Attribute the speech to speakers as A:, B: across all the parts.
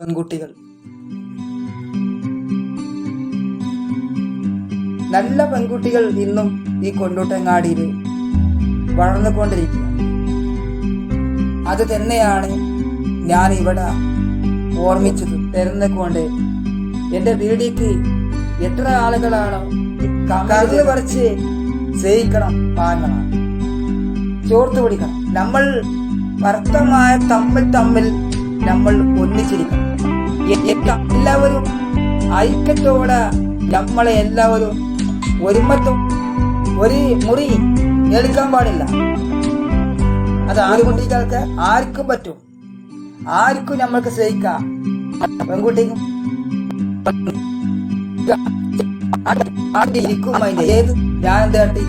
A: പെൺകുട്ടികൾ. നല്ല പെൺകുട്ടികൾ ഇന്നും ഈ കൊണ്ടോട്ടങ്ങാടിയിൽ വളർന്നുകൊണ്ടിരിക്കുക അത് തന്നെയാണ് ഞാൻ ഇവിടെ ഓർമ്മിച്ചത് തിരഞ്ഞുകൊണ്ട് എന്റെ വീടിക്ക് എത്ര ആളുകളാണ് പറിച്ച് സ്നേഹിക്കണം പാങ്ങണം. ചോർത്ത് പിടിക്കണം. നമ്മൾ വർത്തമായ തമ്മിൽ തമ്മിൽ നമ്മൾ ഒന്നിച്ചിരിക്കണം. എല്ലാവരും ഐക്യത്തോടെ നമ്മളെ എല്ലാവരും ഒരുമത്തും ഒരു മുറി എടുക്കാൻ പാടില്ല. അത് ആൺകുട്ടികൾക്ക് ആർക്കും പറ്റും. ആർക്കും നമ്മൾക്ക് സ്നേഹിക്കാം. പെൺകുട്ടിക്കും ഇരിക്കും അതിന്റെ ഏത് ഞാൻ എന്താ കാട്ടി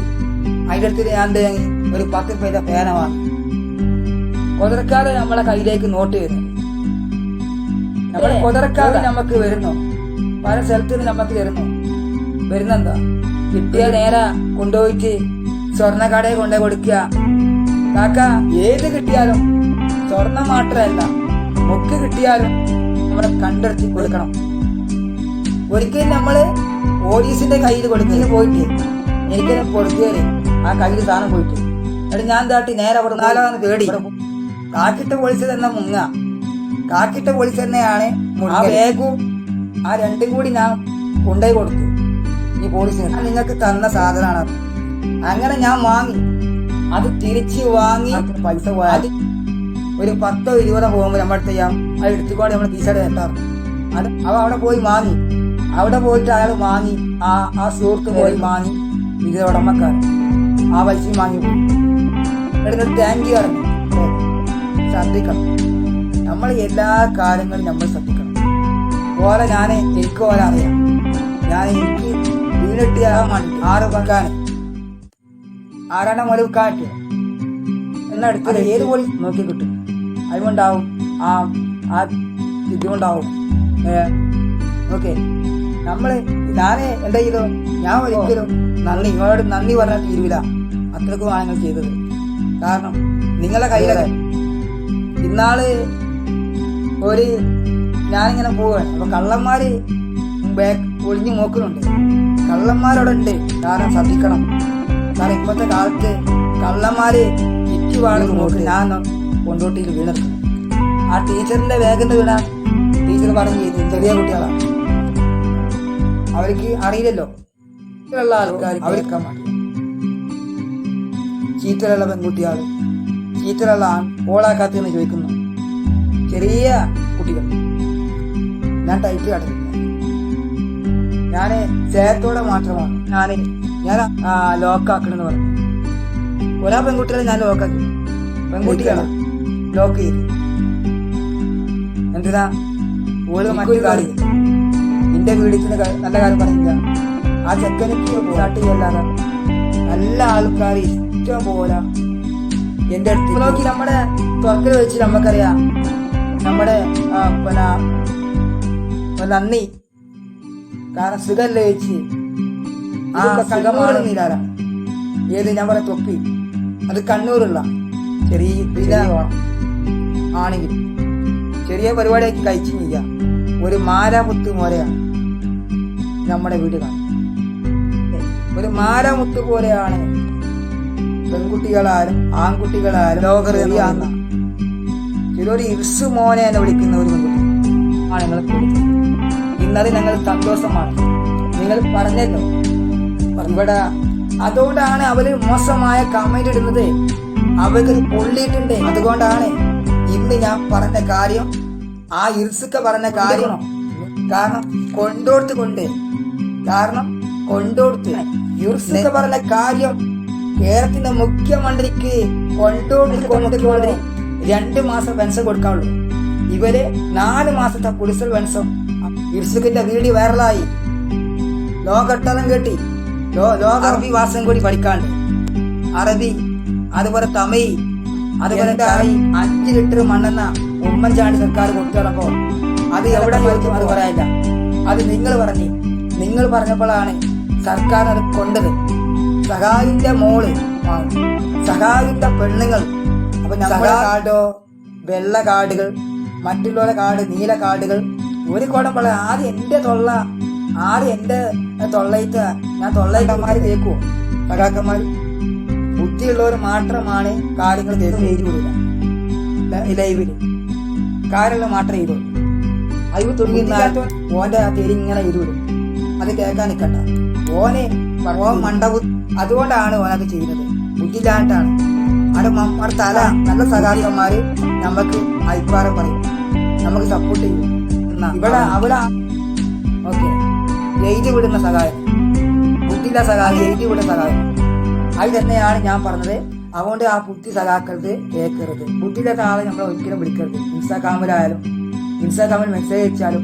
A: അതിന്റെ അടുത്ത് ഞാൻ ഒരു പത്ത് പേരുടെ പേന കൊതറക്കാതെ നമ്മളെ കയ്യിലേക്ക് നോട്ട് വരുന്നു നമ്മുടെ കൊതറക്കാതെ നമുക്ക് വരുന്നു. പല സ്ഥലത്ത് നിന്ന് നമുക്ക് വരുന്നു. വരുന്നെന്താ? കിട്ടിയ നേരെ കൊണ്ടുപോയിട്ട് സ്വർണക്കടയെ കൊണ്ടു കൊടുക്കുക. കാക്ക ഏത് കിട്ടിയാലും സ്വർണം മാത്രമല്ല മുക്ക് കിട്ടിയാലും നമ്മളെ കണ്ടെടുത്തി കൊടുക്കണം. ഒരിക്കലും നമ്മൾ പോലീസിന്റെ കയ്യിൽ കൊടുക്കുന്ന പോയിട്ട് എനിക്കിനെ കൊടുക്കുകയല്ലേ ആ കയ്യിൽ സാധനം പോയിട്ട്. എന്നിട്ട് ഞാൻ താട്ടി നേരെ അവിടെ നാലാന്ന് പേടി. കാക്കിട്ട തന്നെ മുങ്ങ കാക്കിട്ട പോലീസ് തന്നെയാണ് ആ വേഗവും ആ രണ്ടും കൂടി ഞാൻ കൊണ്ടുപോയി കൊടുത്തു. ഈ പോലീസിന്. നിങ്ങൾക്ക് തന്ന സാധനമാണ്. അങ്ങനെ ഞാൻ വാങ്ങി. അത് തിരിച്ച് വാങ്ങി പൈസ പോയാൽ ഒരു പത്തോ ഇരുപതോ പോകുമ്പോൾ നമ്മുടെ ചെയ്യാം. അത് എടുത്തുകൊണ്ട് നമ്മൾ കീസയുടെ എത്താറ്. അത് അവ അവിടെ പോയി വാങ്ങി. അവിടെ പോയിട്ട് അയാൾ വാങ്ങി. ആ ആ സുഹൃത്ത് പോയി വാങ്ങി. ഇത് ഉടമക്കാരൻ. ആ പൈസയും വാങ്ങി പോയി. എടുത്ത് താങ്ക് യു പറഞ്ഞു. ശ്രദ്ധിക്കണം. നമ്മൾ എല്ലാ കാര്യങ്ങളും നമ്മൾ ശ്രദ്ധിക്കണം. ഓരോ ഞാൻ എനിക്ക് ഓല അറിയാം. ഞാൻ എനിക്ക് വീണിട്ട് വേണ്ടി ആറ് പങ്കാണ് ആരാണ് മുതൽ കാറ്റ് എന്നെടുത്തത് ഏത് പോലും നോക്കി കിട്ടും. അതുകൊണ്ടാവും ആ ആ ഇതുകൊണ്ടാവും ഓക്കെ. നമ്മൾ എന്താ ചെയ്തോ ഞാൻ ഒരിക്കലും നന്ദി നിങ്ങളോട് നന്ദി പറഞ്ഞാൽ തീരുവില്ല അത്രക്കുമാണ് നിങ്ങൾ ചെയ്തത്. കാരണം നിങ്ങളെ കയ്യിലെ ഇന്നാൾ ഒരു ഞാനിങ്ങനെ പോവാണ്. അപ്പൊ കള്ളന്മാര് ബാക്ക് ഒളിഞ്ഞു നോക്കുന്നുണ്ട്. കള്ളന്മാരവിടെ ഉണ്ട് കാരണം ശ്രദ്ധിക്കണം. കാരണം ഇപ്പോഴത്തെ കാലത്ത് കള്ളന്മാര് ചുറ്റുപാട് നോക്കി. ഞാൻ കൊണ്ടോട്ടിയിൽ വീണത്. ആ ടീച്ചറിന്റെ വേഗം വീണ ടീച്ചർ പറഞ്ഞു ചെറിയ കുട്ടികളാണ്. അവർക്ക് അറിയില്ലല്ലോ. ഉള്ള ആൾക്കാർ അവർക്ക് ചീറ്റലുള്ള പെൺകുട്ടികൾ ആൺ ഓളാക്കാത്തെന്ന് ചോദിക്കുന്നു. ചെറിയ കുട്ടികൾ. ഞാൻ ടൈപ്പ് കണ്ടിട്ടില്ല ഞാൻ സ്നേഹത്തോടെ മാത്രമാണ്. ഞാൻ ഞാൻ ലോക്കാക്കണെന്ന് പറഞ്ഞു. ഒരാ പെൺകുട്ടികളെ ഞാൻ ലോക്കാക്കി പെൺകുട്ടിയാണ് ലോക്ക് ചെയ്ത്. എന്തിനാ? ഓൾ മറ്റൊരു കാര്യം. നിന്റെ വീടിന് നല്ല കാര്യം പറഞ്ഞില്ല ആ ചെക്കനെ സ്റ്റാർട്ട് ചെയ്യല്ലാതെ നല്ല ആൾക്കാർ ഇഷ്ടം പോലെ എന്റെ അടുത്ത് നോക്കി നമ്മുടെ തുറക്കൽ വെച്ച് നമുക്കറിയാം. നമ്മുടെ പിന്നെ നന്ദി. കാരണം സുഖല്ലേ വെച്ച് ആ സുഖമാണ്. നീലാരം ഏത് ഞാൻ പറയാം തൊപ്പി? അത് കണ്ണൂരുള്ള. ചെറിയ ആണെങ്കിൽ ചെറിയ പരിപാടിയാക്കി കഴിച്ചു നീക്ക ഒരു മാരാമുത്ത് പോലെയാണ് നമ്മുടെ വീട് കാണുന്നത് ഒരു മാരാമുത്ത് പോലെയാണ് പെൺകുട്ടികളാലും ആൺകുട്ടികളാലും ലോകറിയാന്ന ചിലൊരു ഇർസു മോനെ എന്ന് വിളിക്കുന്ന ഒരു പെൺകുട്ടി. ആണ് വിളിക്കുന്നത് ഇന്നത് ഞങ്ങൾ സന്തോഷമാണ്. നിങ്ങൾ പറഞ്ഞല്ലോ. ഇവിടെ അതുകൊണ്ടാണ് അവർ മോശമായ കമന്റ് ഇടുന്നത്. അവർക്ക് പൊള്ളിയിട്ടുണ്ട്. അതുകൊണ്ടാണ് ഇന്ന് ഞാൻ പറഞ്ഞ കാര്യം ആ ഇർസുക്ക പറഞ്ഞ കാര്യം കാരണം കൊണ്ടോടുത്ത് കൊണ്ട്. കാരണം കൊണ്ടോടുത്ത് ഇർസുക്ക പറഞ്ഞ കാര്യം കേരളത്തിന്റെ മുഖ്യമന്ത്രിക്ക് കൊണ്ടോട്ട് കൊണ്ടുകൊണ്ട് രണ്ട് മാസം പെൻഷൻ കൊടുക്കാവുള്ളൂ ഇവർ നാല് മാസത്തെ കുടിസൽ പെൻഷൻ. ഇർസുഖിന്റെ വീഡിയോ വൈറലായി. ലോകട്ടലം കെട്ടി. ലോക അറബി വാസം കൂടി പഠിക്കാണ്ട്. അറബി അതുപോലെ തമിഴ് അതുപോലെ അഞ്ച് ലിറ്റർ മണ്ണെന്ന ഉമ്മൻചാണ്ടി സർക്കാർ കൊടുത്തിടപ്പോ അത് എവിടെ ചോദിക്കും അത് പറയാനില്ല. അത് നിങ്ങൾ പറഞ്ഞു. നിങ്ങൾ പറഞ്ഞപ്പോഴാണ് സർക്കാർ അത് കൊണ്ടത്. സഹായിന്റെ മോൾ. സഹായിന്റെ പെണ്ണുങ്ങൾ. അപ്പൊ ഞങ്ങളുടെ കാർഡോ വെള്ള കാർഡുകൾ മറ്റുള്ളവരുടെ കാർഡ് നീല കാർഡുകൾ ഒരു കോടം പറയാം ആദ്യം എന്റെ തൊള്ള ആദ്യം എന്റെ തൊള്ളയിട്ട് ഞാൻ തൊള്ളയിട്ടന്മാര് കേൾക്കുമോ സഖാക്കന്മാർ ബുദ്ധിയുള്ളവർ മാത്രമാണ് കാര്യങ്ങൾ കേൾക്കും വിടില്ല ലൈവിൽ. കാര്യങ്ങൾ മാത്രം ചെയ്തു അയവ് തുടങ്ങി ഓന്റെ ഇങ്ങനെ എഴുതിവിടും അത് കേൾക്കാൻ നിൽക്കണ്ട. ഓനെ ഓൻ മണ്ടബു അതുകൊണ്ടാണ് ഓനൊക്കെ ചെയ്യുന്നത്. ബുദ്ധിയില്ലാണ്ടാണ് അവിടെ തല നല്ല സഹായികന്മാര് നമുക്ക് അഭിപ്രായം പറയും. നമുക്ക് സപ്പോർട്ട് ചെയ്യും. ഇവിടെ അവിടെ ഓക്കെ. എഴുതി വിടുന്ന സഹായം ബുദ്ധിയില്ല സഹായം എഴുതി വിടുന്ന സഹായം അത് തന്നെയാണ് ഞാൻ പറഞ്ഞത്. അതുകൊണ്ട് ആ ബുദ്ധി സഹാക്കരുത് കേൾക്കരുത് ബുദ്ധിയില്ലാത്ത ആളെ നമ്മൾ ഒരിക്കലും വിളിക്കരുത്. ഇൻസ്റ്റാഗ്രാമിലായാലും ഇൻസ്റ്റാഗ്രാമിൽ മെസ്സേജ് അയച്ചാലും